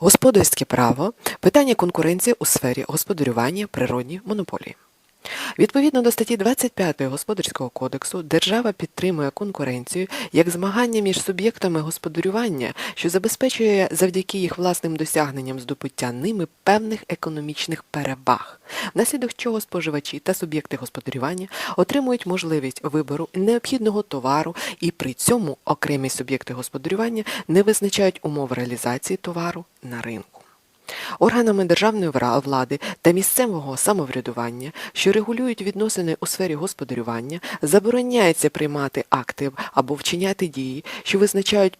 Господарське право питання конкуренції у сфері господарювання природні монополії. Відповідно до статті 25 Господарського кодексу, держава підтримує конкуренцію як змагання між суб'єктами господарювання, що забезпечує завдяки їх власним досягненням здобуття ними певних економічних переваг, внаслідок чого споживачі та суб'єкти господарювання отримують можливість вибору необхідного товару і при цьому окремі суб'єкти господарювання не визначають умов реалізації товару на ринку. Органами державної влади та місцевого самоврядування, що регулюють відносини у сфері господарювання, забороняється приймати акти або вчиняти дії, що визначають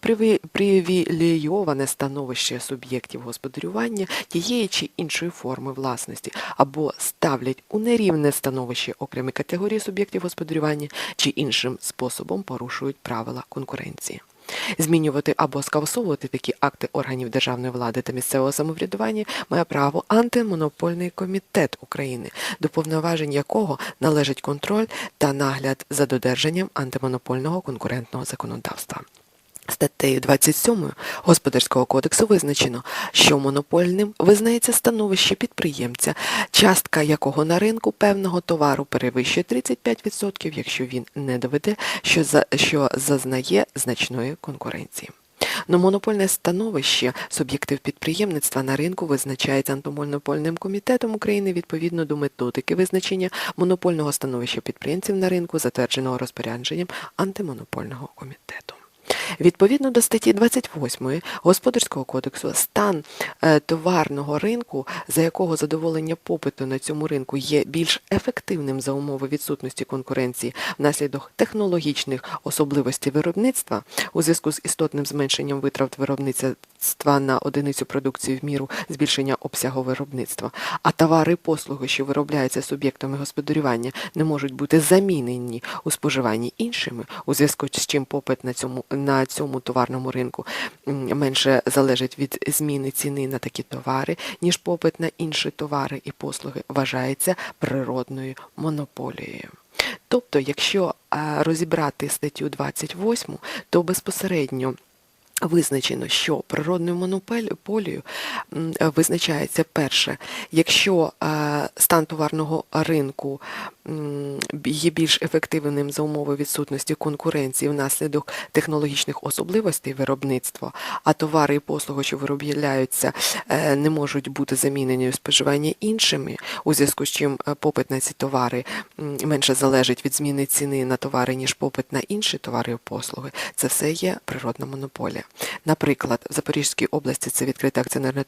привілейоване становище суб'єктів господарювання тієї чи іншої форми власності, або ставлять у нерівне становище окремі категорії суб'єктів господарювання чи іншим способом порушують правила конкуренції. Змінювати або скасовувати такі акти органів державної влади та місцевого самоврядування має право антимонопольний комітет України, до повноважень якого належить контроль та нагляд за додержанням антимонопольного конкурентного законодавства. Статтею 27 Господарського кодексу визначено, що монопольним визнається становище підприємця, частка якого на ринку певного товару перевищує 35%, якщо він не доведе, що, за, що зазнає значної конкуренції. Но монопольне становище суб'єктів підприємництва на ринку визначається антимонопольним комітетом України відповідно до методики визначення монопольного становища підприємців на ринку, затвердженого розпорядженням антимонопольного комітету. Відповідно до статті 28 Господарського кодексу, стан е, товарного ринку, за якого задоволення попиту на цьому ринку є більш ефективним за умови відсутності конкуренції внаслідок технологічних особливостей виробництва у зв'язку з істотним зменшенням витрат виробництва на одиницю продукції в міру збільшення обсягу виробництва, а товари і послуги, що виробляються суб'єктами господарювання, не можуть бути замінені у споживанні іншими, у зв'язку з чим попит на цьому на цьому товарному ринку менше залежить від зміни ціни на такі товари, ніж попит на інші товари і послуги, вважається природною монополією. Тобто, якщо розібрати статтю 28, то безпосередньо Визначено, що природною монополією визначається перше, якщо е, стан товарного ринку є більш ефективним за умови відсутності конкуренції внаслідок технологічних особливостей виробництва, а товари і послуги, що виробляються, е, не можуть бути замінені у споживання іншими, у зв'язку з чим е, попит на ці товари менше залежить від зміни ціни на товари, ніж попит на інші товари і послуги. Це все є природна монополія. Наприклад, в Запорізькій області це відкрите акціонерне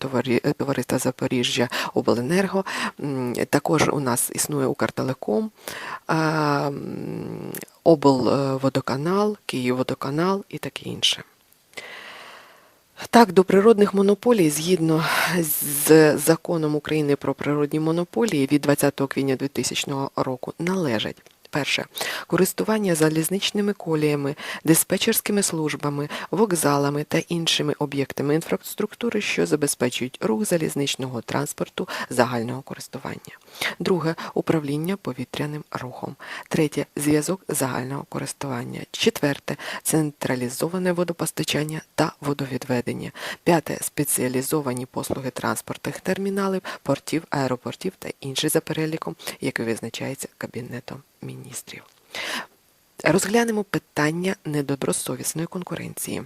товариство Запоріжжя Обленерго. Також у нас існує Укртелеком, облводоканал, Київводоканал і таке інше. Так, до природних монополій, згідно з законом України про природні монополії від 20 квітня 2000 року, належать перше користування залізничними коліями, диспетчерськими службами, вокзалами та іншими об'єктами інфраструктури, що забезпечують рух залізничного транспорту загального користування. Друге управління повітряним рухом. Третє зв'язок загального користування. Четверте централізоване водопостачання та водовідведення. П'яте спеціалізовані послуги транспортних терміналів, портів, аеропортів та інші за переліком, який визначається Кабінетом міністрів. Розглянемо питання недобросовісної конкуренції.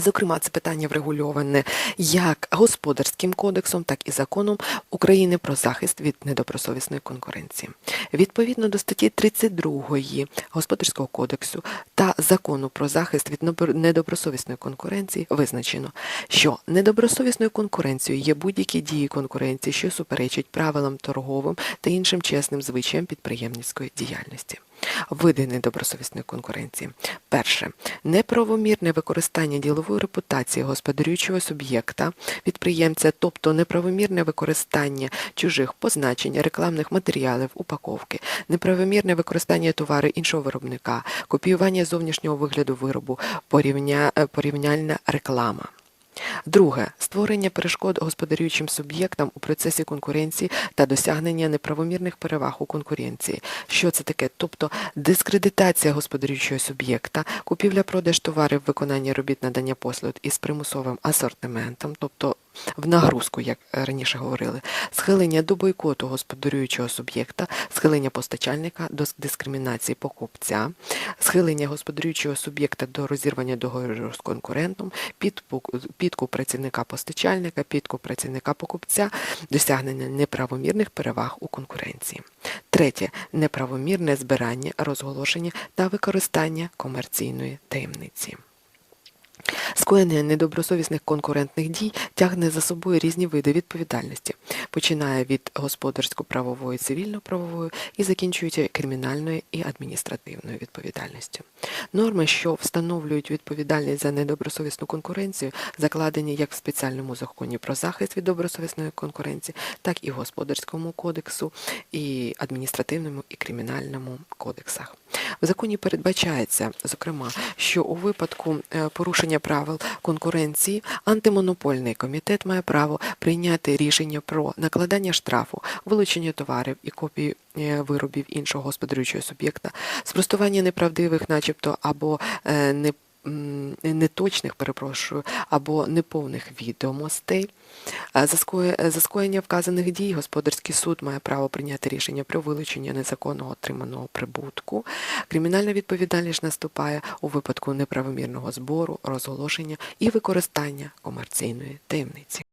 Зокрема, це питання врегульоване як господарським кодексом, так і законом України про захист від недобросовісної конкуренції. Відповідно до статті 32 Господарського кодексу та закону про захист від недобросовісної конкуренції визначено, що недобросовісною конкуренцією є будь-які дії конкуренції, що суперечать правилам торговим та іншим чесним звичаям підприємницької діяльності. Види недобросовісної конкуренції. Перше неправомірне використання ділової репутації господарюючого суб'єкта, підприємця, тобто неправомірне використання чужих позначень, рекламних матеріалів, упаковки, неправомірне використання товару іншого виробника, копіювання зовнішнього вигляду виробу, порівня, е, порівняльна реклама. Друге створення перешкод господарюючим суб'єктам у процесі конкуренції та досягнення неправомірних переваг у конкуренції. Що це таке? Тобто дискредитація господарюючого суб'єкта, купівля-продаж товарів, виконання робіт надання послуг із примусовим асортиментом, тобто в нагрузку, як раніше говорили, схилення до бойкоту господарюючого суб'єкта, схилення постачальника до дискримінації покупця, схилення господарюючого суб'єкта до розірвання договору з конкурентом, підкуп працівника постачальника, підкуп працівника покупця, досягнення неправомірних переваг у конкуренції. Третє неправомірне збирання, розголошення та використання комерційної таємниці. Скоєння недобросовісних конкурентних дій тягне за собою різні види відповідальності, починає від господарсько-правової, цивільно-правової і закінчується кримінальною і адміністративною відповідальністю. Норми, що встановлюють відповідальність за недобросовісну конкуренцію, закладені як в спеціальному законі про захист від добросовісної конкуренції, так і в Господарському кодексу, і адміністративному і кримінальному кодексах. В законі передбачається, зокрема, що у випадку е, порушення правил конкуренції антимонопольний комітет має право прийняти рішення про накладання штрафу, вилучення товарів і копії е, виробів іншого господарюючого суб'єкта, спростування неправдивих, начебто, або е, не неточних, перепрошую, або неповних відомостей. А За за скоєння вказаних дій господарський суд має право прийняти рішення про вилучення незаконного отриманого прибутку. Кримінальна відповідальність наступає у випадку неправомірного збору, розголошення і використання комерційної таємниці.